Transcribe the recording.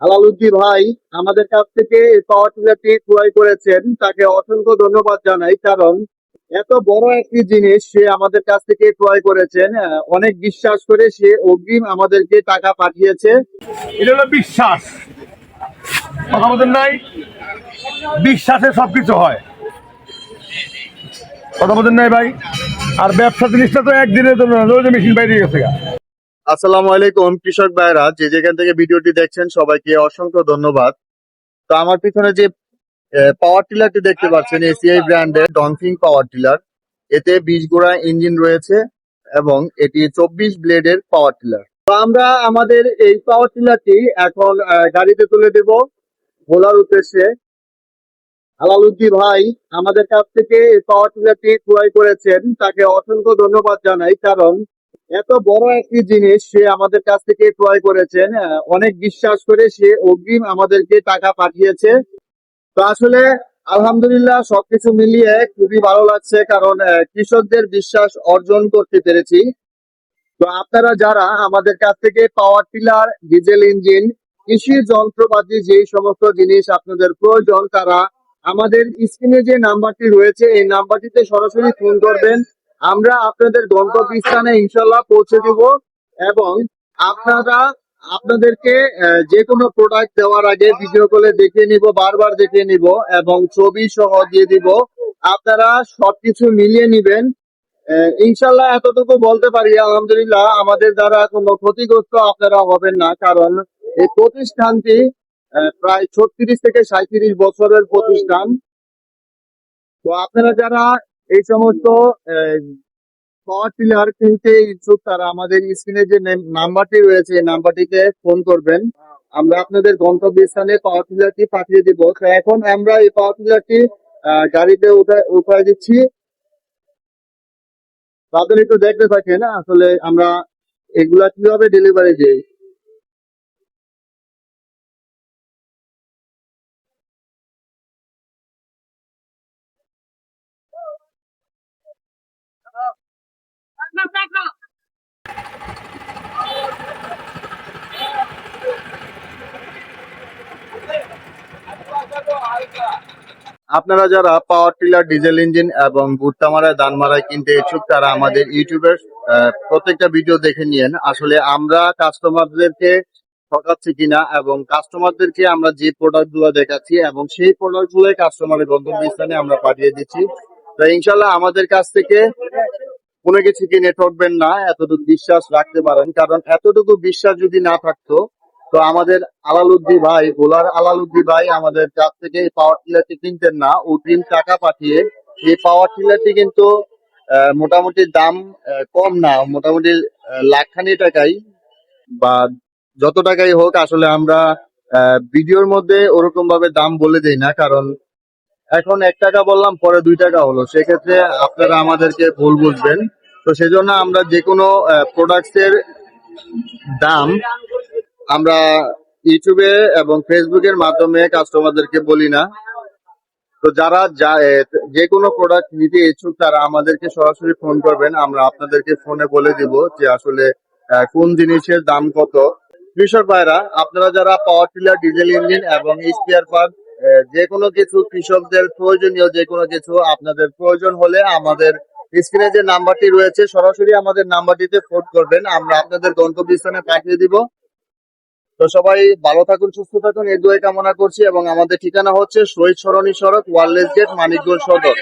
আলালুদ্দি ভাই আমাদের কাছ থেকে এই পাওয়ার টিলারটি ক্রয় করেছেন। তাকে অসংখ্য ধন্যবাদ জানাই, কারণ এত বড় একটি জিনিস সে আমাদের কাছ থেকে ক্রয় করেছেন। অনেক বিশ্বাস করে সে অগ্রিম আমাদেরকে টাকা পাঠিয়েছে। এটা হলো বিশ্বাস। কথা বলতেন নাই? বিশ্বাসে সবকিছু হয়। কথা বলতেন নাই ভাই? আর ব্যবসা জিনিসটা তো একদিনের জন্য মেশিন বাইরে গেছে। আসসালামু আলাইকুম, কৃষক ভাইরা যে যেখান থেকে ভিডিওটি দেখছেন, সবাইকে অসংখ্য ধন্যবাদ। তো আমার পিছনে যে পাওয়ার টিলারটি দেখতে পাচ্ছেন এসিআই ব্র্যান্ডের ডনফিং পাওয়ার টিলার এতে বিশ গোড়া ইঞ্জিন রয়েছে এবং এটি চব্বিশ ব্লেডের পাওয়ার টিলার তো আমরা আমাদের এই পাওয়ার টিলারটি এখন গাড়িতে তুলে দেব। ভোলার উদ্দেশ্যে আলালুদ্দি ভাই আমাদের কাছ থেকে এই পাওয়ার টিলারটি ক্রয় করেছেন। তাকে অসংখ্য ধন্যবাদ জানাই, কারণ এত বড় একটি জিনিস সে আমাদের কাছ থেকে ক্রয় করেছেন অনেক বিশ্বাস করে সে অগ্রিম আমাদেরকে টাকা পাঠিয়েছে। তো আসলে আলহামদুলিল্লাহ সবকিছু মিলিয়ে খুবই ভালো লাগছে কারণ কৃষকদের বিশ্বাস অর্জন করতে পেরেছি। তো আপনারা যারা আমাদের কাছ থেকে পাওয়ার টিলার ডিজেল ইঞ্জিন কৃষি যন্ত্রপাতি যে সমস্ত জিনিস আপনাদের প্রয়োজন, তারা আমাদের স্ক্রিনে যে নাম্বারটি রয়েছে, এই নাম্বারটিতে সরাসরি ফোন করবেন। আমরা আপনাদের গন্তব্যস্থানে ইনশাল্লাহ পৌঁছে দিব এবং আপনারা আপনাদেরকে যে কোনো প্রোডাক্ট দেওয়ার আগে ভিডিও কলে দেখিয়ে নিব, বারবার দেখিয়ে নিব এবং ছবি সহ দিয়ে দিব। আপনারা সবকিছু মিলিয়ে নিবেন। ইনশাল্লাহ এতটুকু বলতে পারি, আলহামদুলিল্লাহ আমাদের দ্বারা কোনো ক্ষতিগ্রস্ত আপনারা হবেন না, কারণ এই প্রতিষ্ঠানটি প্রায় ছত্রিশ থেকে সাঁত্রিশ বছরের প্রতিষ্ঠান। তো আপনারা যারা এই সমস্ত পাওয়ার টিলার কিনতে ইচ্ছুক তারা আমাদের স্ক্রিনে যে নাম্বারটি রয়েছে, এই নাম্বারটিতে ফোন করবেন। আমরা আপনাদের গন্তব্যস্থানে পাওয়ার টিলারটি পাঠিয়ে দিব। এখন আমরা এই পাওয়ার টিলারটি গাড়িতে উঠা, উঠাই দিচ্ছি। তাদের একটু দেখতে থাকেন আসলে আমরা এগুলা কীভাবে ডেলিভারি দিই? আপনারা যারা পাওয়ার টিলার ডিজেল ইঞ্জিন এবং ভুট্টা মারায় দান মারায় কিনতে ইচ্ছুক, তারা আমাদের ইউটিউবের প্রত্যেকটা ভিডিও দেখে নিয়েন। আসলে আমরা কাস্টমারদেরকে ঠকাচ্ছি কিনা এবং কাস্টমারদেরকে আমরা যে প্রোডাক্টগুলো দেখাচ্ছি এবং সেই প্রোডাক্ট গুলোই কাস্টমারের গন্তব্যস্থানে আমরা পাঠিয়ে দিচ্ছি। ইনশাল্লাহ আমাদের কাছ থেকে কোনো কিছু কিনে ঠকবেন না, এতটুকু বিশ্বাস রাখতে পারেন। কারণ এতটুকু বিশ্বাস যদি না থাকতো, তো আমাদের আলালুদ্দি ভাই গোলার আলালুদ্দি ভাই আমাদের কাছ থেকে এই পাওয়ার টিলারটি কিনতেন না। অগ্রিম টাকা পাঠিয়ে এই পাওয়ার টিলারটি কিন্তু মোটামুটি দাম কম না, মোটামুটি লাখখানি টাকাই বা যত টাকাই হোক, আসলে আমরা ভিডিওর মধ্যে ওরকম ভাবে দাম বলে দেই না, কারণ এখন এক টাকা বললাম, পরে দুই টাকা হলো। সেক্ষেত্রে আপনারা আমাদেরকে ভুল বুঝবেন। তো সেজন্য আমরা যে কোনো প্রোডাক্টস এর দাম আমরা ইউটিউবে এবং ফেসবুকের মাধ্যমে কাস্টমারদেরকে বলি না। তো যারা যা- কোনো প্রোডাক্ট নিতে ইচ্ছুক, তারা আমাদেরকে সরাসরি ফোন করবেন। আমরা আপনাদেরকে ফোনে বলে দিব যে আসলে কোন জিনিসের দাম কত। কৃষক ভাইরা, আপনারা যারা পাওয়ার টিলার ডিজেল ইঞ্জিন এবং স্পেয়ার পার্ট যে কোনো কিছু কৃষকদের প্রয়োজনীয়, যে কোনো কিছু আপনাদের প্রয়োজন হলে আমাদের স্ক্রিনে যে নাম্বারটি রয়েছে, সরাসরি আমাদের নাম্বারটিতে ফোন করবেন। আমরা আপনাদের গন্তব্যস্থানে পাঠিয়ে দিব। তো সবাই ভালো থাকুন, সুস্থ থাকুন। এই দুয়ে কামনা করছি এবং আমাদের ঠিকানা হচ্ছে শহীদ সরণী সড়ক, ওয়ারলেস গেট, মানিকগঞ্জ সদর।